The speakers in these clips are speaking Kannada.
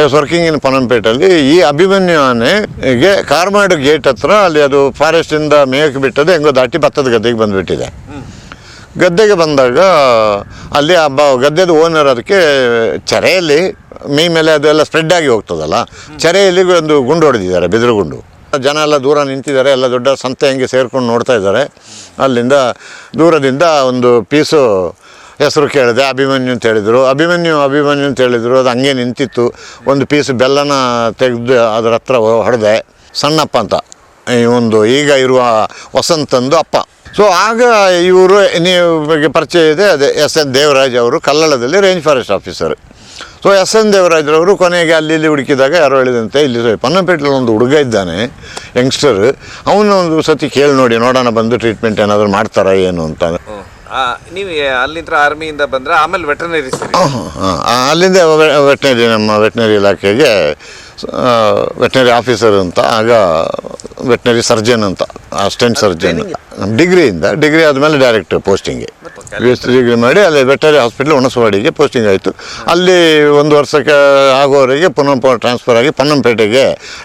ಐ ವಾಸ್ ವರ್ಕಿಂಗ್ ಇನ್ ಪನಂಪೇಟಲ್ಲಿ ಈ ಅಭಿಮನ್ಯು ಆನೆಗೆ ಕಾರ್ಮಾಡು ಗೇಟ್ ಹತ್ರ ಅಲ್ಲಿ ಅದು ಫಾರೆಸ್ಟಿಂದ ಮೇಯಕ್ಕೆ ಬಿಟ್ಟದೆ ಹೆಂಗೋ ದಾಟಿ ಭತ್ತದ ಗದ್ದೆಗೆ ಬಂದುಬಿಟ್ಟಿದೆ. ಗದ್ದೆಗೆ ಬಂದಾಗ ಅಲ್ಲಿ ಅಬ್ಬ ಗದ್ದೆದ ಓನರ್ ಅದಕ್ಕೆ ಚರೆಯಲ್ಲಿ ಮೈ ಮೇಲೆ ಅದೆಲ್ಲ ಸ್ಪ್ರೆಡ್ ಆಗಿ ಹೋಗ್ತದಲ್ಲ, ಚರೆಯಲ್ಲಿ ಒಂದು ಗುಂಡು ಹೊಡೆದಿದ್ದಾರೆ, ಬಿದಿರು ಗುಂಡು. ಜನ ಎಲ್ಲ ದೂರ ನಿಂತಿದ್ದಾರೆ, ಎಲ್ಲ ದೊಡ್ಡ ಸಂತೆ ಹಂಗೆ ಸೇರ್ಕೊಂಡು ನೋಡ್ತಾ ಇದ್ದಾರೆ. ಅಲ್ಲಿಂದ ದೂರದಿಂದ ಒಂದು ಪೀಸು ಹೆಸರು ಕೇಳಿದೆ, ಅಭಿಮನ್ಯು ಅಂತ ಹೇಳಿದರು. ಅಭಿಮನ್ಯು ಅಭಿಮನ್ಯು ಅಂತ ಹೇಳಿದರು, ಅದು ಹಂಗೆ ನಿಂತಿತ್ತು. ಒಂದು ಪೀಸ್ ಬೆಲ್ಲನ ತೆಗೆದು ಅದರ ಹತ್ರ ಹೊಡೆದೆ, ಸಣ್ಣಪ್ಪ ಅಂತ. ಒಂದು ಈಗ ಇರುವ ವಸಂತಂದು ಅಪ್ಪ. ಸೊ ಆಗ ಇವರು ನೀವು ಪರಿಚಯ ಇದೆ, ಅದೇ ಎಸ್ ಎನ್ ದೇವರಾಜ್ ಅವರು ಕಲ್ಲಳದಲ್ಲಿ range forest officer so S N ದೇವರಾಜ್ರವರು ಕೊನೆಗೆ ಅಲ್ಲಿ ಇಲ್ಲಿ ಹುಡುಕಿದಾಗ ಯಾರೋ ಹೇಳಿದಂತೆ, ಇಲ್ಲಿ ಪನ್ನಪೇಟೆಯಲ್ಲಿ ಒಂದು ಹುಡುಗ ಇದ್ದಾನೆ ಯಂಗ್ಸ್ಟರ್ ಅವನು ಒಂದು ಸತಿ ಕೇಳಿ ನೋಡಿ, ನೋಡೋಣ, ಬಂದು ಟ್ರೀಟ್ಮೆಂಟ್ ಏನಾದರೂ ಮಾಡ್ತಾರಾ ಏನು ಅಂತ. ನೀವು ಅಲ್ಲಿಂದ ಆರ್ಮಿಯಿಂದ ಬಂದ್ರೆ ಆಮೇಲೆ ವೆಟರ್ನರಿ ಅಲ್ಲಿಂದ ವೆಟ್ನರಿ ನಮ್ಮ ವೆಟ್ನರಿ ಇಲಾಖೆಗೆ ವೆಟ್ನರಿ ಆಫೀಸರ್ ಅಂತ ಆಗ ವೆಟ್ನರಿ ಸರ್ಜನ್ ಅಂತ ಅಸಿಸ್ಟೆಂಟ್ ಸರ್ಜನ್. ಡಿಗ್ರಿಯಿಂದ ಡಿಗ್ರಿ ಆದಮೇಲೆ ಡೈರೆಕ್ಟ್ ಪೋಸ್ಟಿಂಗ್. ಡಿಗ್ರಿ ಮಾಡಿ ಅಲ್ಲಿ ವೆಟರಿ ಹಾಸ್ಪಿಟ್ಲ್ ಹುಣಸವಾಡಿಗೆ ಪೋಸ್ಟಿಂಗ್ ಆಯಿತು. ಅಲ್ಲಿ ಒಂದು ವರ್ಷಕ್ಕೆ ಆಗೋವರೆಗೆ ಪುನಃ ಟ್ರಾನ್ಸ್ಫರ್ ಆಗಿ ಪನ್ನಂಪೇಟೆಗೆ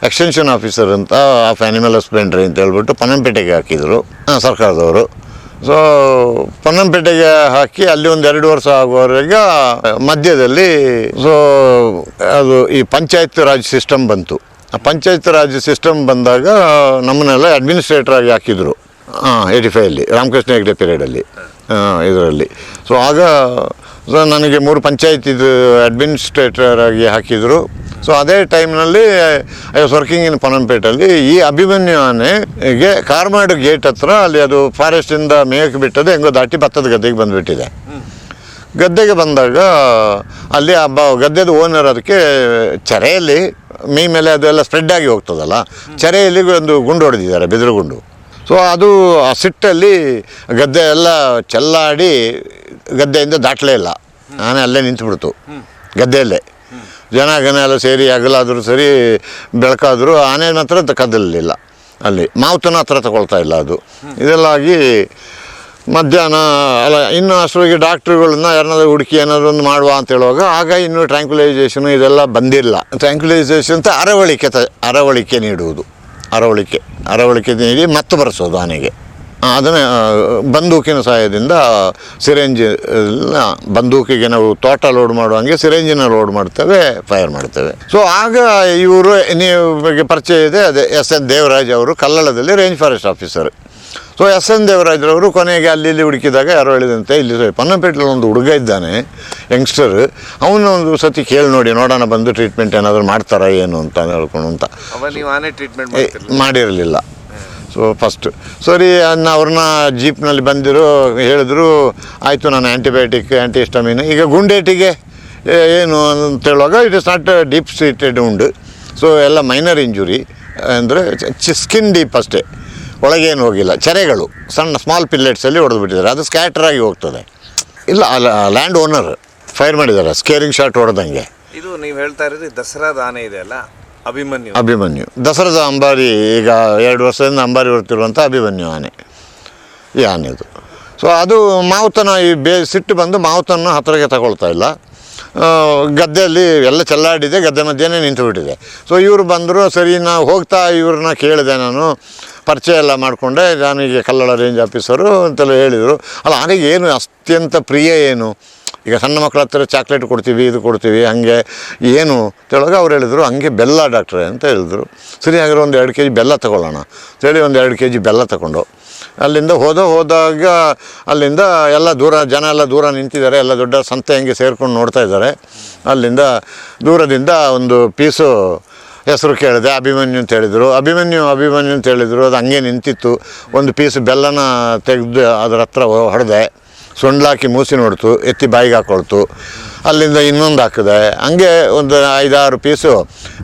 ಎಕ್ಸ್ಟೆನ್ಷನ್ ಆಫೀಸರ್ ಅಂತ ಆಫ್ ಆ್ಯನಿಮಲ್ ಹಸ್ಬೆಂಡ್ರಿ ಅಂತ ಹೇಳ್ಬಿಟ್ಟು ಪನ್ನಂಪೇಟೆಗೆ ಹಾಕಿದರು ಸರ್ಕಾರದವರು. ಸೊ ಪನ್ನಂಪೇಟೆಗೆ ಹಾಕಿ ಅಲ್ಲಿ ಒಂದು ಎರಡು ವರ್ಷ ಆಗುವವರೆಗೆ ಮಧ್ಯದಲ್ಲಿ ಸೊ ಅದು ಈ ಪಂಚಾಯತ್ ರಾಜ್ ಸಿಸ್ಟಮ್ ಬಂತು. ಆ ಪಂಚಾಯತ್ ರಾಜ್ ಸಿಸ್ಟಮ್ ಬಂದಾಗ, ನಮ್ಮನ್ನೆಲ್ಲ ಅಡ್ಮಿನಿಸ್ಟ್ರೇಟರ್ ಆಗಿ ಹಾಕಿದರು. ಹಾಂ ಏಯ್ಟಿ ಫೈವಲ್ಲಿ ರಾಮಕೃಷ್ಣ ಹೆಗ್ಡೆ ಪೀರಿಯಡಲ್ಲಿ ಇದರಲ್ಲಿ. ಸೊ ಆಗ ಸೊ ನನಗೆ ಮೂರು ಪಂಚಾಯತ್ ಇದು ಅಡ್ಮಿನಿಸ್ಟ್ರೇಟರ್ ಆಗಿ ಹಾಕಿದರು. ಸೊ ಅದೇ ಟೈಮ್ನಲ್ಲಿ ಐ ವಾಸ್ ವರ್ಕಿಂಗ್ ಇನ್ ಪನಂಪೇಟಲ್ಲಿ ಈ ಅಭಿಮನ್ಯು ಆನೆಗೆ ಕಾರ್ಮಾಡು ಗೇಟ್ ಹತ್ರ ಅಲ್ಲಿ ಅದು ಫಾರೆಸ್ಟಿಂದ ಮೇಯಕ್ಕೆ ಬಿಟ್ಟದ್ದು ಹೆಂಗೋ ದಾಟಿ ಭತ್ತದ ಗದ್ದೆಗೆ ಬಂದುಬಿಟ್ಟಿದೆ. ಗದ್ದೆಗೆ ಬಂದಾಗ, ಅಲ್ಲಿ ಹಬ್ಬ ಗದ್ದೆದು ಓನರ್ ಅದಕ್ಕೆ ಚರೆಯಲ್ಲಿ, ಮೀ ಮೇಲೆ ಅದೆಲ್ಲ ಸ್ಪ್ರೆಡ್ ಆಗಿ ಹೋಗ್ತದಲ್ಲ, ಚರೆಯಲ್ಲಿ ಒಂದು ಗುಂಡು ಹೊಡೆದಿದ್ದಾರೆ, ಬಿದಿರು ಗುಂಡು. ಸೊ ಅದು ಆ ಸಿಟ್ಟಲ್ಲಿ ಗದ್ದೆ ಎಲ್ಲ ಚೆಲ್ಲಾಡಿ ಗದ್ದೆಯಿಂದ ದಾಟಲೇ ಇಲ್ಲ. ನಾನೇ ಅಲ್ಲೇ ನಿಂತುಬಿಡ್ತು. ಗದ್ದೆಯಲ್ಲೇ. ಜನ ಗನ ಎಲ್ಲ ಸೇರಿ, ಹಗಲಾದರೂ ಸರಿ ಬೆಳಕಾದರೂ ಆನೆ ಮಾತ್ರ ಕದಲಿಲ್ಲ ಅಲ್ಲಿ. ಮಾವುತನ ಹತ್ರ ತಗೊಳ್ತಾ ಇಲ್ಲ ಅದು. ಇದೆಲ್ಲ ಆಗಿ ಮಧ್ಯಾಹ್ನ, ಅಲ್ಲ, ಇನ್ನು ಅಷ್ಟರೊಳಗೆ ಡಾಕ್ಟ್ರುಗಳನ್ನ ಯಾರನ್ನಾದ್ರೂ ಹುಡುಕಿ ಏನಾದರೂ ಒಂದು ಮಾಡುವ ಅಂತ ಹೇಳುವಾಗ ಆಗ ಇನ್ನು ಟ್ರ್ಯಾಂಕ್ಯುಲೈಸೇಷನ್ ಇದೆಲ್ಲ ಬಂದಿಲ್ಲ. ಟ್ರ್ಯಾಂಕ್ಯುಲೈಸೇಷನ್ ಅಂತ ಅರವಳಿಕೆ ತ, ಅರವಳಿಕೆ ನೀಡುವುದು. ಅರವಳಿಕೆ ಅರವಳಿಕೆ ನೀಡಿ ಮತ್ತೆ ಬರೆಸೋದು ಆನೆಗೆ. ಅದನ್ನು ಬಂದೂಕಿನ ಸಹಾಯದಿಂದ ಸಿರೆಂಜ್ ಬಂದೂಕಿಗೆ ನಾವು ತೋಟ ಲೋಡ್ ಮಾಡುವಂಗೆ ಸಿರೆಂಜಿನ ಲೋಡ್ ಮಾಡ್ತೇವೆ ಫೈರ್ ಮಾಡ್ತೇವೆ. ಸೊ ಆಗ ಇವರು ನೀವು ಪರಿಚಯ ಇದೆ ಅದೇ ಎಸ್ ಎನ್ ದೇವರಾಜ್ ಅವರು ಕಲ್ಲಳದಲ್ಲಿ range forest officer so S N ದೇವರಾಜ್ರವರು ಕೊನೆಗೆ ಅಲ್ಲಿ ಇಲ್ಲಿ ಹುಡುಕಿದಾಗ ಯಾರೋ ಹೇಳಿದಂತೆ ಇಲ್ಲಿ ಪನ್ನಪೇಟೆಯಲ್ಲಿ ಒಂದು ಹುಡುಗ ಇದ್ದಾನೆ ಯಂಗ್ಸ್ಟರ್ ಅವನು ಒಂದು ಸತಿ ಕೇಳಿ ನೋಡಿ ನೋಡೋಣ ಬಂದು ಟ್ರೀಟ್ಮೆಂಟ್ ಏನಾದರೂ ಮಾಡ್ತಾರಾ ಏನು ಅಂತ ಹೇಳ್ಕೊಂಡು ಅಂತ. ಮಾಡಿರಲಿಲ್ಲ. ಸೊ ಫಸ್ಟ್ ಸರಿ ಅನ್ನ ಅವ್ರನ್ನ ಜೀಪ್ನಲ್ಲಿ ಬಂದಿರು, ಹೇಳಿದ್ರು, ಆಯಿತು ನಾನು ಆ್ಯಂಟಿಬಯೋಟಿಕ್ ಆ್ಯಂಟಿಸ್ಟಮಿನ್ ಈಗ ಗುಂಡೇಟಿಗೆ ಏನು ಅಂತ ಹೇಳುವಾಗ it is not deep seated ಉಂಡು ಸೊ ಎಲ್ಲ ಮೈನರ್ ಇಂಜುರಿ ಅಂದರೆ ಸ್ಕಿನ್ ಡೀಪ್ ಅಷ್ಟೇ. ಒಳಗೇನು ಹೋಗಿಲ್ಲ. ಚೆರೆಗಳು, ಸಣ್ಣ ಸ್ಮಾಲ್ ಪಿಲ್ಲೆಟ್ಸಲ್ಲಿ ಹೊಡೆದು ಬಿಟ್ಟಿದ್ದಾರೆ. ಅದು ಸ್ಕ್ಯಾಟರ್ ಆಗಿ ಹೋಗ್ತದೆ. ಇಲ್ಲ ಲ್ಯಾಂಡ್ ಓನರ್ ಫೈರ್ ಮಾಡಿದ್ದಾರೆ. ಸ್ಕೇರಿಂಗ್ ಶಾಟ್ ಹೊಡೆದಂಗೆ. ಇದು ನೀವು ಹೇಳ್ತಾ ಇರೋದು ದಸರಾದ ಆನೆ ಇದೆ ಅಲ್ಲ? ಅಭಿಮನ್ಯು. ಅಭಿಮನ್ಯು. ದಸರದ ಅಂಬಾರಿ ಈಗ ಎರಡು ವರ್ಷದಿಂದ ಅಂಬಾರಿ ಬರ್ತಿರುವಂಥ ಅಭಿಮನ್ಯು ಆನೆ. ಈ ಆನೆದು. ಸೊ ಅದು ಮಾವುತನ ಈ ಬೇ, ಸಿಟ್ಟು ಬಂದು ಮಾವುತನ ಹತ್ತಿರಕ್ಕೆ ತಗೊಳ್ತಾ ಇಲ್ಲ. ಗದ್ದೆಯಲ್ಲಿ ಎಲ್ಲ ಚೆಲ್ಲಾಡಿದೆ, ಗದ್ದೆ ಮಧ್ಯೆನೇ ನಿಂತು ಬಿಟ್ಟಿದೆ ಸೊ ಇವರು ಬಂದರು, ಸರಿ, ನಾವು ಹೋಗ್ತಾ ಇವ್ರನ್ನ ಕೇಳಿದೆ ನಾನು. ಪರಿಚಯ ಎಲ್ಲ ಮಾಡಿಕೊಂಡೆ ಈಗ ಕಲ್ಲಳ ರೇಂಜ್ ಆಫೀಸರು ಅಂತೆಲ್ಲ ಹೇಳಿದರು. ಅಲ್ಲ, ಆನೆಗೆ ಏನು ಅತ್ಯಂತ ಪ್ರಿಯ ಏನು? ಈಗ ಸಣ್ಣ ಮಕ್ಕಳ ಹತ್ರ ಚಾಕ್ಲೇಟ್ ಕೊಡ್ತೀವಿ, ಇದು ಕೊಡ್ತೀವಿ, ಹಾಗೆ ಏನು? ಅಂತೇಳುವಾಗ ಅವ್ರು ಹೇಳಿದರು, ಹಂಗೆ ಬೆಲ್ಲ ಡಾಕ್ಟ್ರೆ ಅಂತ ಹೇಳಿದರು. ಸರಿ, ಹಾಗಾದ್ರೆ ಒಂದು ಎರಡು ಕೆ ಜಿ ಬೆಲ್ಲ ತಗೊಳ್ಳೋಣ. ಅಂತೇಳಿ ಒಂದು ಎರಡು ಕೆ ಜಿ ಬೆಲ್ಲ ತಗೊಂಡು. ಅಲ್ಲಿಂದ ಹೋದ ಹೋದಾಗ ಅಲ್ಲಿಂದ ಎಲ್ಲ ದೂರ, ಜನ ಎಲ್ಲ ದೂರ ನಿಂತಿದ್ದಾರೆ, ಎಲ್ಲ ದೊಡ್ಡ ಸಂತೆ ಹಂಗೆ ಸೇರ್ಕೊಂಡು ನೋಡ್ತಾ ಇದ್ದಾರೆ. ಅಲ್ಲಿಂದ ದೂರದಿಂದ ಒಂದು ಪೀಸು ಹೆಸರು ಕೇಳಿದೆ, ಅಭಿಮನ್ಯು ಅಂತ ಹೇಳಿದರು. ಅಭಿಮನ್ಯು ಅಭಿಮನ್ಯು ಅಂತ ಹೇಳಿದರು, ಅದು ಹಂಗೆ ನಿಂತಿತ್ತು. ಒಂದು ಪೀಸ್ ಬೆಲ್ಲನ ತೆಗೆದು ಅದರ ಹತ್ರ ಹೊಡೆದೆ. ಸೊಂಡ್ಲಾಕಿ ಮೂಸಿ ನೋಡ್ತು ಎತ್ತಿ ಬಾಯಿಗೆ ಹಾಕೊಳ್ತು. ಅಲ್ಲಿಂದ ಇನ್ನೊಂದು ಹಾಕಿದೆ. ಹಂಗೆ ಒಂದು ಐದಾರು ಪೀಸು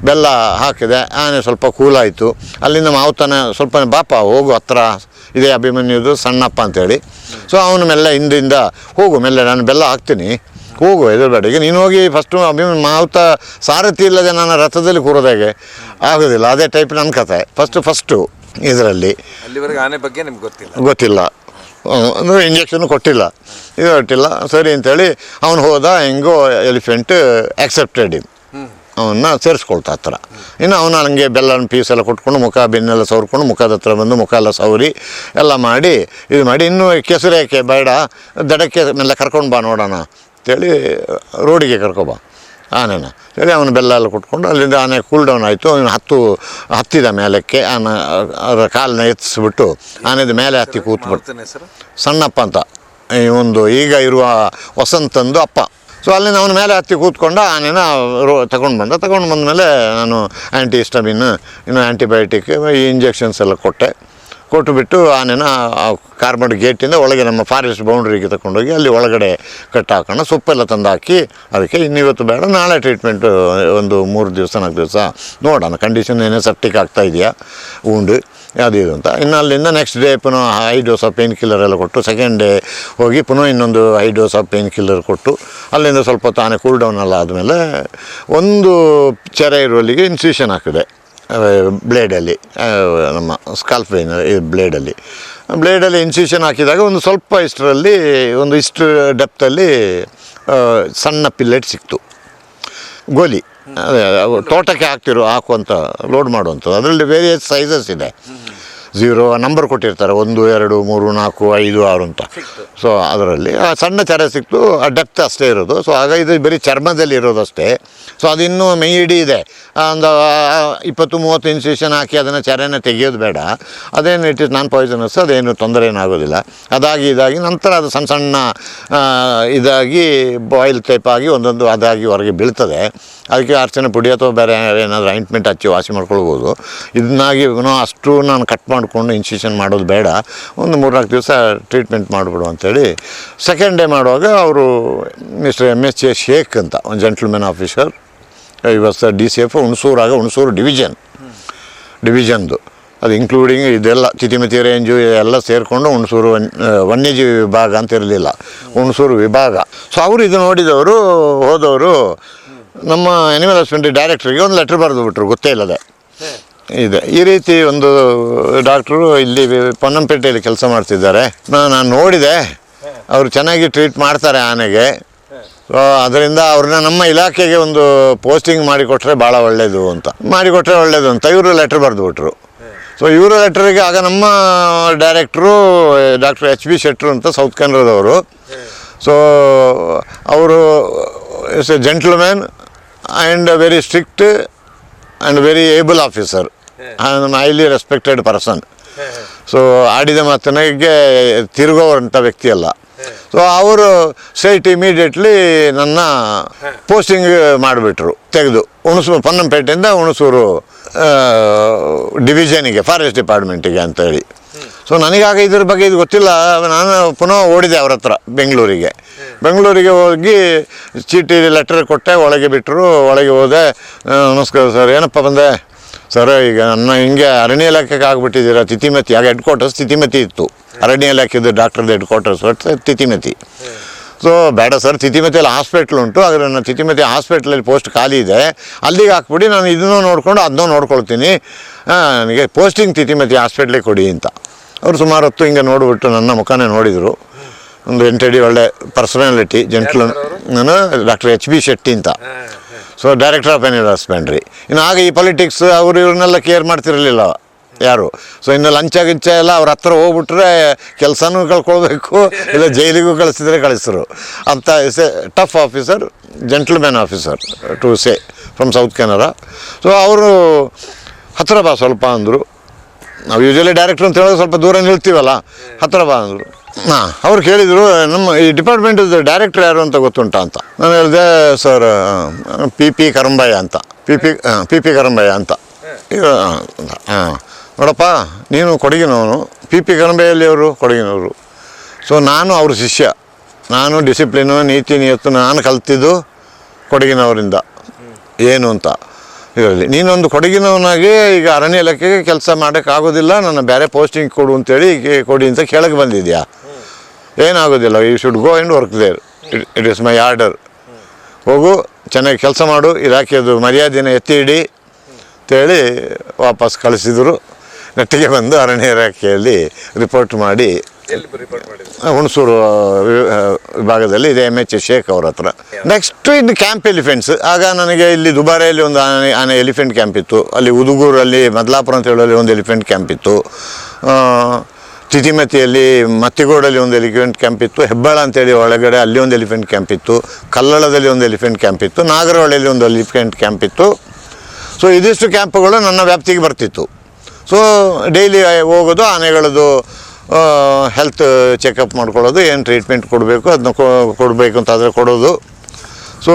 ಬೆಲ್ಲ ಹಾಕಿದೆ. ಆನೆ ಸ್ವಲ್ಪ ಕೂಲಾಯಿತು ಅಲ್ಲಿಂದ ಮಾವುತನ ಸ್ವಲ್ಪ ಬಾಪ ಹೋಗು ಹತ್ರ. ಇದೇ ಅಭಿಮನ್ಯುದು ಸಣ್ಣಪ್ಪ ಅಂತೇಳಿ. ಸೊ ಅವನು ಮೆಲ್ಲ ಹಿಂದಿಂದ ಹೋಗು ಮೆಲ್ಲ ನಾನು ಬೆಲ್ಲ ಹಾಕ್ತೀನಿ. ಹೋಗು ಎದುರುಗಡೆ ಈಗ ನೀನು ಹೋಗಿ ಫಸ್ಟು ಅಭಿಮನ್ಯು ಮಾವುತ ಸಾರಥಿ ಇಲ್ಲದೆ ನನ್ನ ರಥದಲ್ಲಿ ಕೂರೋದಾಗೆ ಆಗೋದಿಲ್ಲ. ಅದೇ ಟೈಪ್ ನನ್ನ ಕತೆ ಫಸ್ಟು ಫಸ್ಟು ಇದರಲ್ಲಿ. ಅಲ್ಲಿವರೆಗೆ ಆನೆ ಬಗ್ಗೆ ನಿಮ್ಗೆ ಗೊತ್ತಿಲ್ಲ. ಗೊತ್ತಿಲ್ಲ. ಅಂದರೆ ಇಂಜೆಕ್ಷನ್ ಕೊಟ್ಟಿಲ್ಲ. ಇದು ಕೊಟ್ಟಿಲ್ಲ. ಸರಿ ಅಂತೇಳಿ ಅವನು ಹೋದ, ಹೆಂಗೋ ಎಲಿಫೆಂಟ್ ಆಕ್ಸೆಪ್ಟೆಡ್ ಇದು ಅವನ್ನ ಸೇರಿಸ್ಕೊಳ್ತಾ ಹತ್ರ. ಇನ್ನು ಅವನು ಹಂಗೆ ಬೆಲ್ಲನ ಪೀಸ್ ಎಲ್ಲ ಕೊಟ್ಕೊಂಡು ಮುಖ, ಬೆನ್ನೆಲ್ಲ ಸವರ್ಕೊಂಡು ಮುಖದ ಹತ್ರ ಬಂದು ಮುಖ ಎಲ್ಲ ಸವರಿ ಎಲ್ಲ ಮಾಡಿ, ಇದು ಮಾಡಿ. ಇನ್ನೂ ಕೆಸರೇಕೆ ಬೇಡ, ದಡಕ್ಕೆ ಮೇಲೆ ಕರ್ಕೊಂಡು ಬಾ ನೋಡೋಣ ಅಂತೇಳಿ ರೋಡಿಗೆ ಕರ್ಕೊಬಾ ಆನೆನ ಹೇಳಿ ಅವನು ಬೆಲ್ಲ ಎಲ್ಲ ಕೊಟ್ಕೊಂಡು ಅಲ್ಲಿಂದ ಆನೆ ಕೂಲ್ ಡೌನ್ ಆಯಿತು. ಅವನು ಹತ್ತು ಹತ್ತಿದ ಮೇಲಕ್ಕೆ ಆನೆ ಅದರ ಕಾಲನ್ನ ಎತ್ತಿಸ್ಬಿಟ್ಟು ಆನೆದ ಮೇಲೆ ಹತ್ತಿ ಕೂತ್ಬಿಟ್ಟು ಮಾರುತನ ಸಣ್ಣಪ್ಪ ಅಂತ. ಈ ಒಂದು ಈಗ ಇರುವ ವಸಂತಂದು ಅಪ್ಪ. ಸೊ ಅಲ್ಲಿಂದ ಅವನ ಮೇಲೆ ಹತ್ತಿ ಕೂತ್ಕೊಂಡು ಆನೆನ ರೋ ತಗೊಂಡು ಬಂದ. ತಗೊಂಡು ಬಂದಮೇಲೆ ನಾನು ಆ್ಯಂಟಿ ಹಿಸ್ಟಮಿನ್ ಇನ್ನು ಆ್ಯಂಟಿಬಯೋಟಿಕ್ ಈ ಇಂಜೆಕ್ಷನ್ಸ್ ಎಲ್ಲ ಕೊಟ್ಟೆ. ಕೊಟ್ಟು ಬಿಟ್ಟು ಆನೆನ ಕಾರ್ಮಡ್ ಗೇಟಿಂದ ಒಳಗೆ ನಮ್ಮ ಫಾರೆಸ್ಟ್ ಬೌಂಡ್ರಿಗೆ ತಗೊಂಡೋಗಿ ಅಲ್ಲಿ ಒಳಗಡೆ ಕಟ್ ಹಾಕೋಣ ಸೊಪ್ಪೆಲ್ಲ ತಂದು ಹಾಕಿ ಅದಕ್ಕೆ ಇನ್ನಿವತ್ತು ಬೇಡ, ನಾಳೆ ಟ್ರೀಟ್ಮೆಂಟು ಒಂದು ಮೂರು ದಿವಸ, ನಾಲ್ಕು ದಿವಸ ನೋಡೋಣ. ಕಂಡೀಷನ್ ಏನೇ ಸೆಪ್ಟಿಕ್ ಆಗ್ತಾ ಇದೆಯಾ ಉಂಡು ಅದು ಇದು ಅಂತ. ಇನ್ನು ಅಲ್ಲಿಂದ ನೆಕ್ಸ್ಟ್ ಡೇ ಪುನಃ high dose of pain killer ಎಲ್ಲ ಕೊಟ್ಟು ಸೆಕೆಂಡ್ ಡೇ ಹೋಗಿ ಪುನಃ ಇನ್ನೊಂದು high dose of pain killer ಕೊಟ್ಟು, ಅಲ್ಲಿಂದ ಸ್ವಲ್ಪ ತಾನೇ ಕೂಲ್ ಡೌನ್ ಎಲ್ಲ ಆದಮೇಲೆ ಒಂದು ಚೆರ ಇರುವಲ್ಲಿಗೆ ಇನ್ಸ್ಟ್ಯೂಷನ್ ಹಾಕಿದೆ. ಬ್ಲೇಡಲ್ಲಿ ನಮ್ಮ ಸ್ಕಾಲ್ಪ್ ಪೇನ್ ಬ್ಲೇಡಲ್ಲಿ ಬ್ಲೇಡಲ್ಲಿ ಇನ್ಸ್ಯೂಷನ್ ಹಾಕಿದಾಗ ಒಂದು ಸ್ವಲ್ಪ ಇಷ್ಟರಲ್ಲಿ ಒಂದು ಇಷ್ಟು ಡೆಪ್ತಲ್ಲಿ ಸಣ್ಣ ಪಿಲ್ಲೆಟ್ ಸಿಕ್ತು. ಗೋಲಿ. ತೋಟಕ್ಕೆ ಹಾಕ್ತಿರೋ ಹಾಕುವಂಥ ಲೋಡ್ ಮಾಡುವಂಥದ್ದು. ಅದರಲ್ಲಿ ವೇರಿಯಸ್ ಸೈಜಸ್ ಇದೆ. ಝೀರೋ ನಂಬರ್ ಕೊಟ್ಟಿರ್ತಾರೆ. ಒಂದು ಎರಡು ಮೂರು ನಾಲ್ಕು ಐದು ಆರು ಅಂತ. ಸೊ ಅದರಲ್ಲಿ. ಆ ಸಣ್ಣ ಚರ ಸಿಕ್ತು. ಆ ಡೆಪ್ತ್ ಅಷ್ಟೇ ಇರೋದು. ಸೊ ಆಗ ಇದು ಬರೀ ಚರ್ಮದಲ್ಲಿ ಇರೋದು ಅಷ್ಟೇ. ಸೊ ಅದಿನ್ನೂ ಮೈ ಇಡೀ ಇದೆ. ಒಂದು ಇಪ್ಪತ್ತು ಮೂವತ್ತು ಇನ್ಸ್ಯೂಷನ್ ಹಾಕಿ ಅದನ್ನು ಚರನ ತೆಗೆಯೋದು ಬೇಡ. ಅದೇನು ಇಟ್ ಇಸ್ ನಾನ್ ಪಾಯ್ಸನಸ್ ಅದೇನು ತೊಂದರೆ ಏನಾಗೋದಿಲ್ಲ. ಅದಾಗಿ ಇದಾಗಿ ನಂತರ ಅದು ಸಣ್ಣ ಸಣ್ಣ ಇದಾಗಿ ಬಾಯಿಲ್ ಟೈಪ್ ಆಗಿ ಒಂದೊಂದು ಅದಾಗಿ ಹೊರಗೆ ಬೀಳ್ತದೆ. ಅದಕ್ಕೆ ಅರ್ಚನೆ ಪುಡಿ ಅಥವಾ ಬೇರೆ ಏನಾದರೂ ಆಯಿಂಟ್ಮೆಂಟ್ ಹಚ್ಚಿ ವಾಸಿ ಮಾಡ್ಕೊಳ್ಬೋದು. ಇದನ್ನಾಗಿ ಅಷ್ಟು ನಾನು ಕಟ್ ಮಾಡಿಕೊಂಡು ಇನ್ಸ್ಟಿಟ್ಯೂಷನ್ ಮಾಡೋದು ಬೇಡ. ಒಂದು ಮೂರ್ನಾಲ್ಕು ದಿವಸ ಟ್ರೀಟ್ಮೆಂಟ್ ಮಾಡಿಬಿಡು ಅಂತೇಳಿ. ಸೆಕೆಂಡ್ ಡೇ ಮಾಡುವಾಗ ಅವರು mister M S A Sheikh ಅಂತ, ಒಂದು ಜೆಂಟ್ಲ್ಮೆನ್ ಆಫೀಸರ್ ಇವತ್ತು ಡಿ ಸಿ ಎಫ್ ಹುಣಸೂರಾಗ ಹುಣಸೂರು ಡಿವಿಷನ್ ಡಿವಿಷನ್ದು ಅದು ಇನ್ಕ್ಲೂಡಿಂಗ್ ಇದೆಲ್ಲ ತಿತಿಮತಿ ರೇಂಜು ಎಲ್ಲ ಸೇರಿಕೊಂಡು ಹುಣಸೂರು ವನ್ಯಜೀವಿ ವಿಭಾಗ ಅಂತ ಇರಲಿಲ್ಲ. ಹುಣಸೂರು ವಿಭಾಗ. ಸೊ ಅವರು ಇದು ನೋಡಿದವರು, ಹೋದವರು, ನಮ್ಮ ಅನಿಮಲ್ ಹಸ್ಬೆಂಡ್ರಿ ಡೈರೆಕ್ಟ್ರಿಗೆ ಒಂದು ಲೆಟ್ರ್ ಬರೆದು ಬಿಟ್ರು, ಗೊತ್ತೇ ಇಲ್ಲದೆ. ಇದೆ. ಈ ರೀತಿ ಒಂದು ಡಾಕ್ಟ್ರು ಇಲ್ಲಿ ಪೊನ್ನಂಪೇಟೆಯಲ್ಲಿ ಕೆಲಸ ಮಾಡ್ತಿದ್ದಾರೆ. ನಾನು ನೋಡಿದೆ. ಅವರು ಚೆನ್ನಾಗಿ ಟ್ರೀಟ್ ಮಾಡ್ತಾರೆ ಆನೆಗೆ. ಸೊ ಅದರಿಂದ ಅವ್ರನ್ನ ನಮ್ಮ ಇಲಾಖೆಗೆ ಒಂದು ಪೋಸ್ಟಿಂಗ್ ಮಾಡಿಕೊಟ್ರೆ ಭಾಳ ಒಳ್ಳೆಯದು ಅಂತ. ಮಾಡಿಕೊಟ್ರೆ ಒಳ್ಳೆಯದು ಅಂತ. ಇವರು ಲೆಟ್ರ್ ಬರೆದುಬಿಟ್ರು. ಸೊ ಇವರ ಲೆಟ್ರಿಗೆ ಆಗ ನಮ್ಮ ಡೈರೆಕ್ಟ್ರು, ಡಾಕ್ಟರ್ ಎಚ್ ಬಿ ಶೆಟ್ರು ಅಂತ ಸೌತ್ ಕನ್ನಡದವರು. ಸೊ ಅವರು is a gentleman and very strict and very able officer. And highly respected person so ಆಡಿದ ಮಾತನಿಗೆ ತಿರುಗೋರಂಥ ವ್ಯಕ್ತಿ ಅಲ್ಲ. ಸೊ ಅವರು ಸೈಟ್ ಇಮಿಡಿಯೇಟ್ಲಿ ನನ್ನ ಪೋಸ್ಟಿಂಗ್ ಮಾಡಿಬಿಟ್ರು, ತೆಗೆದು. ಹುಣಸೂರು, ಪೊನ್ನಂಪೇಟೆಯಿಂದ ಹುಣಸೂರು ಡಿವಿಷನಿಗೆ ಫಾರೆಸ್ಟ್ ಡಿಪಾರ್ಟ್ಮೆಂಟಿಗೆ ಅಂತೇಳಿ. ಸೊ ನನಗಾಗ ಇದ್ರ ಬಗ್ಗೆ ಇದು ಗೊತ್ತಿಲ್ಲ. ನಾನು ಪುನಃ ಓಡಿದೆ ಅವ್ರ ಹತ್ರ, ಬೆಂಗಳೂರಿಗೆ. ಬೆಂಗಳೂರಿಗೆ ಹೋಗಿ ಚೀಟಿ ಲೆಟರ್ ಕೊಟ್ಟೆ, ಒಳಗೆ ಬಿಟ್ಟರು ಒಳಗೆ ಹೋದೆ ನಮಸ್ಕಾರ ಸರ್, ಏನಪ್ಪ ಬಂದೆ? ಸರ್ ಈಗ ನನ್ನ ಹಿಂಗೆ ಅರಣ್ಯ ಇಲಾಖೆಗೆ ಆಗ್ಬಿಟ್ಟಿದ್ದೀರ ತಿತಿಮತಿ ಆಗ ಹೆಡ್ ಕ್ವಾರ್ಟರ್ಸ್ ತಿತಿಮತಿ ಇತ್ತು. ಅರಣ್ಯ ಇಲಾಖೆದು ಡಾಕ್ಟರ್ದು ಹೆಡ್ ಕ್ವಾರ್ಟರ್ಸ್ ತಿತಿಮತಿ ಸೊ ಬೇಡ ಸರ್ ತಿತಿಮತಿಯಲ್ಲಿ ಹಾಸ್ಪಿಟ್ಲ್ ಉಂಟು. ಆದರೆ ನನ್ನ ತಿತಿಮತಿ ಹಾಸ್ಪಿಟ್ಲಲ್ಲಿ ಪೋಸ್ಟ್ ಖಾಲಿ ಇದೆ. ಅಲ್ಲಿಗೆ ಹಾಕ್ಬಿಡಿ ನಾನು ಇದನ್ನೂ ನೋಡಿಕೊಂಡು ಅದನ್ನೂ ನೋಡ್ಕೊಳ್ತೀನಿ. ನನಗೆ ಪೋಸ್ಟಿಂಗ್ ತಿತಿಮತಿ ಹಾಸ್ಪಿಟ್ಲಿಗೆ ಕೊಡಿ ಅಂತ. ಅವರು ಸುಮಾರು ಹೊತ್ತು ಹಿಂಗೆ ನೋಡಿಬಿಟ್ಟು ನನ್ನ ಮುಖನೇ ನೋಡಿದರು. ಒಂದು ಎಂಟಡಿ ಒಳ್ಳೆ ಪರ್ಸನಾಲಿಟಿ ಜೆಂಟ್ಲು ನಾನು ಡಾಕ್ಟರ್ ಎಚ್ ಬಿ ಶೆಟ್ಟಿ ಅಂತ. So director of animal husbandry ಇನ್ನು ಆಗ ಈ ಪೊಲಿಟಿಕ್ಸ್ ಅವರು ಇವ್ರನ್ನೆಲ್ಲ ಕೇರ್ ಮಾಡ್ತಿರಲಿಲ್ಲ ಯಾರು. ಸೊ ಇನ್ನು ಲಂಚ ಗಿಂಚ ಎಲ್ಲ ಅವ್ರ ಹತ್ರ ಹೋಗ್ಬಿಟ್ರೆ ಕೆಲಸನೂ ಕಳ್ಕೊಳ್ಬೇಕು, ಇಲ್ಲ ಜೈಲಿಗೂ ಕಳಿಸಿದ್ರೆ ಕಳಿಸ್ರು. ಅಂತ is a tough officer gentleman officer to say from south Canara so ಅವರು ಹತ್ತಿರ ಬಾ ಸ್ವಲ್ಪ ಅಂದರು. ನಾವು ಯೂಶಲಿ ಡೈರೆಕ್ಟ್ರ್ ಅಂತ ಹೇಳಿದ್ರೆ ಸ್ವಲ್ಪ ದೂರ ನಿಲ್ತೀವಲ್ಲ ಹತ್ತಿರ ಬಾ ಅಂದರು. ಹಾಂ. ಅವ್ರು ಕೇಳಿದರು, ನಮ್ಮ ಈ ಡಿಪಾರ್ಟ್ಮೆಂಟದ ಡೈರೆಕ್ಟ್ರ್ ಯಾರು ಅಂತ ಗೊತ್ತುಂಟ ಅಂತ. ನಾನು ಹೇಳಿದೆ, ಸರ್ ಪಿ ಪಿ ಕರಂಬಯ್ಯ ಅಂತ. P P P P Karambayya ಅಂತ. ಹಾಂ ನೋಡಪ್ಪ, ನೀನು ಕೊಡಗಿನವನು. ಪಿ ಪಿ ಕರಂಬಯ್ಯಲ್ಲಿ ಅವರು ಕೊಡಗಿನವರು. ಸೊ ನಾನು ಅವ್ರ ಶಿಷ್ಯ. ನಾನು ಡಿಸಿಪ್ಲಿನು ನೀತಿ, ನಿಯತ್ತು ನಾನು ಕಲ್ತಿದ್ದು ಕೊಡಗಿನವರಿಂದ. ಏನು ಅಂತ ಇದರಲ್ಲಿ ನೀನೊಂದು ಕೊಡಗಿನವನಾಗಿ ಈಗ ಅರಣ್ಯ ಇಲಾಖೆಗೆ ಕೆಲಸ ಮಾಡೋಕ್ಕಾಗೋದಿಲ್ಲ. ನನ್ನ ಬೇರೆ ಪೋಸ್ಟಿಂಗ್ ಕೊಡು ಅಂತೇಳಿ ಕೊಡಿ ಅಂತ ಕೇಳಕ್ಕೆ ಬಂದಿದ್ಯಾ? ಏನಾಗೋದಿಲ್ಲ you should go and work there it is my order ಹೋಗು ಚೆನ್ನಾಗಿ ಕೆಲಸ ಮಾಡು ಇಲಾಖೆದು ಮರ್ಯಾದೆನ ಎತ್ತಿ ಇಡಿ ಅಂತೇಳಿ ವಾಪಸ್ ಕಳಿಸಿದರು. ನೆಟ್ಟಿಗೆ ಬಂದು ಅರಣ್ಯ ಇಲಾಖೆಯಲ್ಲಿ ರಿಪೋರ್ಟ್ ಮಾಡಿ. ಹುಣಸೂರು ವಿಭಾಗದಲ್ಲಿ ಇದೆ ಎಂ ಎಚ್ ಶೇಖ್ ಅವ್ರ ಹತ್ರ. ನೆಕ್ಸ್ಟ್ ಇನ್ನು ಕ್ಯಾಂಪ್ ಎಲಿಫೆಂಟ್ಸ್ ಆಗ ನನಗೆ ಇಲ್ಲಿ ದುಬಾರೆಯಲ್ಲಿ ಒಂದು ಆನೆ ಆನೆ ಎಲಿಫೆಂಟ್ ಕ್ಯಾಂಪ್ ಇತ್ತು. ಅಲ್ಲಿ ಉದುಗೂರಲ್ಲಿ ಮದ್ಲಾಪುರ ಅಂತ ಹೇಳೋಲ್ಲಿ ಒಂದು ಎಲಿಫೆಂಟ್ ಕ್ಯಾಂಪ್ ಇತ್ತು. ತಿತಿಮತಿಯಲ್ಲಿ ಮತ್ತಿಗೋಡಲ್ಲಿ ಒಂದು ಎಲಿಫೆಂಟ್ ಕ್ಯಾಂಪ್ ಇತ್ತು, ಹೆಬ್ಬಾಳ ಅಂತೇಳಿ ಒಳಗಡೆ ಅಲ್ಲಿ ಒಂದು ಎಲಿಫೆಂಟ್ ಕ್ಯಾಂಪ್ ಇತ್ತು, ಕಲ್ಲಳದಲ್ಲಿ ಒಂದು ಎಲಿಫೆಂಟ್ ಕ್ಯಾಂಪ್ ಇತ್ತು, ನಾಗರಹೊಳೆಯಲ್ಲಿ ಒಂದು ಎಲಿಫೆಂಟ್ ಕ್ಯಾಂಪ್ ಇತ್ತು. ಸೊ ಇದಿಷ್ಟು ಕ್ಯಾಂಪ್ಗಳು ನನ್ನ ವ್ಯಾಪ್ತಿಗೆ ಬರ್ತಿತ್ತು. ಸೊ ಡೈಲಿ ಹೋಗೋದು, ಆನೆಗಳದ್ದು ಹೆಲ್ತ್ ಚೆಕಪ್ ಮಾಡ್ಕೊಳ್ಳೋದು, ಏನು ಟ್ರೀಟ್ಮೆಂಟ್ ಕೊಡಬೇಕು ಅದನ್ನ ಕೊಡಬೇಕು ಅಂತಾದರೆ ಕೊಡೋದು. ಸೊ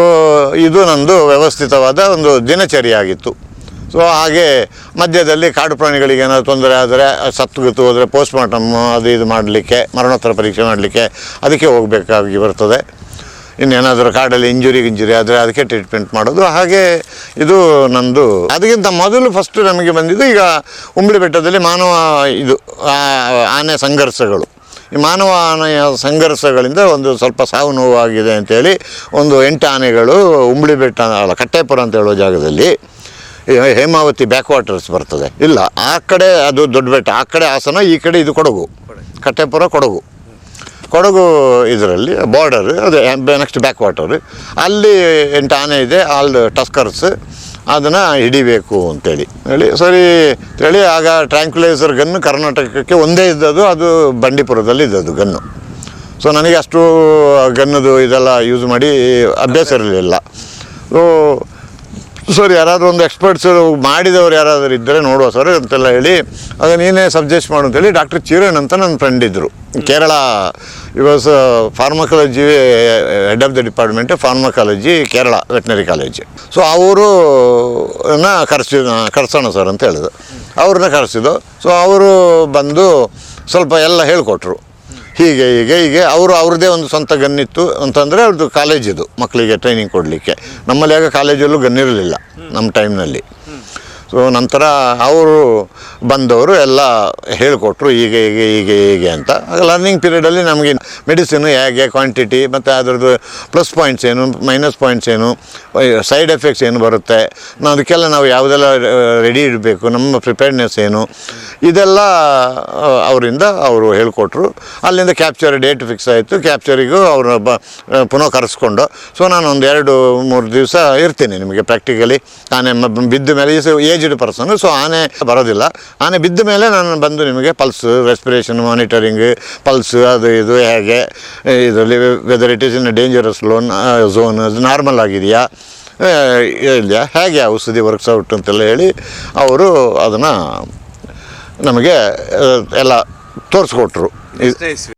ಇದು ನಂದು ವ್ಯವಸ್ಥಿತವಾದ ಒಂದು ದಿನಚರಿ ಆಗಿತ್ತು ಸೊ ಹಾಗೆ ಮಧ್ಯದಲ್ಲಿ ಕಾಡು ಪ್ರಾಣಿಗಳಿಗೆ ಏನಾದರೂ ತೊಂದರೆ ಆದರೆ ಸತ್ತುಗುತ್ತು ಹೋದರೆ ಪೋಸ್ಟ್ ಮಾರ್ಟಮ್ ಅದು ಇದು ಮಾಡಲಿಕ್ಕೆ, ಮರಣೋತ್ತರ ಪರೀಕ್ಷೆ ಮಾಡಲಿಕ್ಕೆ ಅದಕ್ಕೆ ಹೋಗಬೇಕಾಗಿ ಬರ್ತದೆ. ಇನ್ನೇನಾದರೂ ಕಾಡಲ್ಲಿ ಇಂಜುರಿ ಗಿಂಜುರಿ ಆದರೆ ಅದಕ್ಕೆ ಟ್ರೀಟ್ಮೆಂಟ್ ಮಾಡೋದು. ಹಾಗೆ ಇದು ನಂದು. ಅದಕ್ಕಿಂತ ಮೊದಲು ಫಸ್ಟ್ ನಮಗೆ ಬಂದಿದ್ದು ಈಗ ಉಂಬಳಿ ಬೆಟ್ಟದಲ್ಲಿ ಮಾನವ ಇದು ಆನೆ ಸಂಘರ್ಷಗಳು. ಈ ಮಾನವ ಆನೆಯ ಸಂಘರ್ಷಗಳಿಂದ ಒಂದು ಸ್ವಲ್ಪ ಸಾವು ನೋವು ಆಗಿದೆ ಅಂತೇಳಿ ಒಂದು ಎಂಟು ಆನೆಗಳು ಉಂಬಳಿ ಬೆಟ್ಟ, ಅಲ್ಲ ಕಟ್ಟೆಪುರ ಅಂತ ಹೇಳೋ ಜಾಗದಲ್ಲಿ ಹೇಮಾವತಿ ಬ್ಯಾಕ್ ವಾಟರ್ಸ್ ಬರ್ತದೆ. ಇಲ್ಲ, ಆ ಕಡೆ ಅದು ದೊಡ್ಡ ಬೆಟ್ಟ, ಆ ಕಡೆ ಹಾಸನ, ಈ ಕಡೆ ಇದು ಕೊಡಗು. ಕಟ್ಟೆಪುರ ಕೊಡಗು. ಕೊಡಗು ಇದರಲ್ಲಿ ಬಾರ್ಡರ್ ಅದೇ ನೆಕ್ಸ್ಟ್ ಬ್ಯಾಕ್ ವಾಟರ್ ಅಲ್ಲಿ ಎಂಟು ಆನೆ ಇದೆ, ಆಲ್ ಟಸ್ಕರ್ಸ್ ಅದನ್ನು ಹಿಡಿಬೇಕು ಅಂತೇಳಿ. ಹೇಳಿ, ಸರಿ, ಹೇಳಿ, ಆಗ ಟ್ರ್ಯಾಂಕ್ಯುಲೈಸರ್ ಗನ್ನು ಕರ್ನಾಟಕಕ್ಕೆ ಒಂದೇ ಇದ್ದದ್ದು, ಅದು ಬಂಡೀಪುರದಲ್ಲಿ ಇದ್ದದ್ದು ಗನ್ನು ಸೊ ನನಗೆ ಅಷ್ಟು ಗನ್ನದು ಇದೆಲ್ಲ ಯೂಸ್ ಮಾಡಿ ಅಭ್ಯಾಸ ಇರಲಿಲ್ಲ. ಸೊ ಸರ್, ಯಾರಾದರೂ ಒಂದು ಎಕ್ಸ್ಪರ್ಟ್ಸ್ ಮಾಡಿದವರು ಯಾರಾದರೂ ಇದ್ದರೆ ನೋಡುವ ಸರ್ ಅಂತೆಲ್ಲ ಹೇಳಿ ಆಗ ನೀನೇ ಸಬ್ಜೆಸ್ಟ್ ಮಾಡು ಅಂತೇಳಿ ಡಾಕ್ಟರ್ ಚಿರಣ್ ಅಂತ ನನ್ನ ಫ್ರೆಂಡ್ ಇದ್ದರು Kerala he was pharmacology head of the department pharmacology Kerala veterinary college so ಅವರು ಕರೆಸಿ, ಕರೆಸೋಣ ಸರ್ ಅಂತ ಹೇಳಿದ್ರು. ಅವ್ರನ್ನ ಕರೆಸಿದ್ದು. ಸೊ ಅವರು ಬಂದು ಸ್ವಲ್ಪ ಎಲ್ಲ ಹೇಳಿಕೊಟ್ರು. ಹೀಗೆ ಹೀಗೆ ಹೀಗೆ. ಅವರು ಅವ್ರದ್ದೇ ಒಂದು ಸ್ವಂತ ಗನ್ನಿತ್ತು ಅಂತಂದರೆ ಅವ್ರದ್ದು ಕಾಲೇಜಿದು ಮಕ್ಕಳಿಗೆ ಟ್ರೈನಿಂಗ್ ಕೊಡಲಿಕ್ಕೆ. ನಮ್ಮಲ್ಲಿ ಆಗ ಕಾಲೇಜಲ್ಲೂ ಗನ್ನಿರಲಿಲ್ಲ ನಮ್ಮ ಟೈಮ್ನಲ್ಲಿ ಸೊ ನಂತರ ಅವರು ಬಂದವರು ಎಲ್ಲ ಹೇಳಿಕೊಟ್ರು, ಹೀಗೆ ಹೀಗೆ ಹೀಗೆ ಹೀಗೆ ಅಂತ. ಲರ್ನಿಂಗ್ ಪೀರಿಯಡಲ್ಲಿ ನಮಗೆ ಮೆಡಿಸಿನ್ ಹೇಗೆ ಕ್ವಾಂಟಿಟಿ ಮತ್ತು ಅದರದ್ದು ಪ್ಲಸ್ ಪಾಯಿಂಟ್ಸ್ ಏನು ಮೈನಸ್ ಪಾಯಿಂಟ್ಸ್ ಏನು ಸೈಡ್ ಎಫೆಕ್ಟ್ಸ್ ಏನು ಬರುತ್ತೆ ನಾವು ಅದಕ್ಕೆಲ್ಲ ನಾವು ಯಾವುದೆಲ್ಲ ರೆಡಿ ಇಡಬೇಕು ನಮ್ಮ ಪ್ರಿಪೇರ್ಡ್ನೆಸ್ ಏನು, ಇದೆಲ್ಲ ಅವರಿಂದ ಅವರು ಹೇಳಿಕೊಟ್ರು. ಅಲ್ಲಿಂದ ಕ್ಯಾಪ್ಚರ್ ಡೇಟ್ ಫಿಕ್ಸ್ ಆಯಿತು. ಕ್ಯಾಪ್ಚರಿಗೂ ಅವರು ಬ, ಪುನಃ ಕರೆಸ್ಕೊಂಡು ಸೊ ನಾನು ಒಂದು ಎರಡು, ಮೂರು ದಿವಸ ಇರ್ತೀನಿ ನಿಮಗೆ ಪ್ರಾಕ್ಟಿಕಲಿ ಆನೆ ಬಿದ್ದ ಮೇಲೆ ಏಜ್ಡ್ ಪರ್ಸನ್ ಸೊ ಆನೆ ಬರೋದಿಲ್ಲ. ಆನೆ ಬಿದ್ದ ಮೇಲೆ ನಾನು ಬಂದು ನಿಮಗೆ ಪಲ್ಸ್ ರೆಸ್ಪಿರೇಷನ್ ಮಾನಿಟರಿಂಗ್ ಪಲ್ಸ್ ಅದು ಇದು ಹೇಗೆ, ಇದರಲ್ಲಿ whether it is in dangerous lone zone normal ಆಗಿದೆಯಾ ಇದೆಯಾ ಹೇಗೆ ಔಷಧಿ ವರ್ಕ್ಸ್ ಔಟ್ ಅಂತೆಲ್ಲ ಹೇಳಿ ಅವರು ಅದನ್ನು ನಮಗೆ ಎಲ್ಲ ತೋರಿಸ್ಕೊಟ್ರು.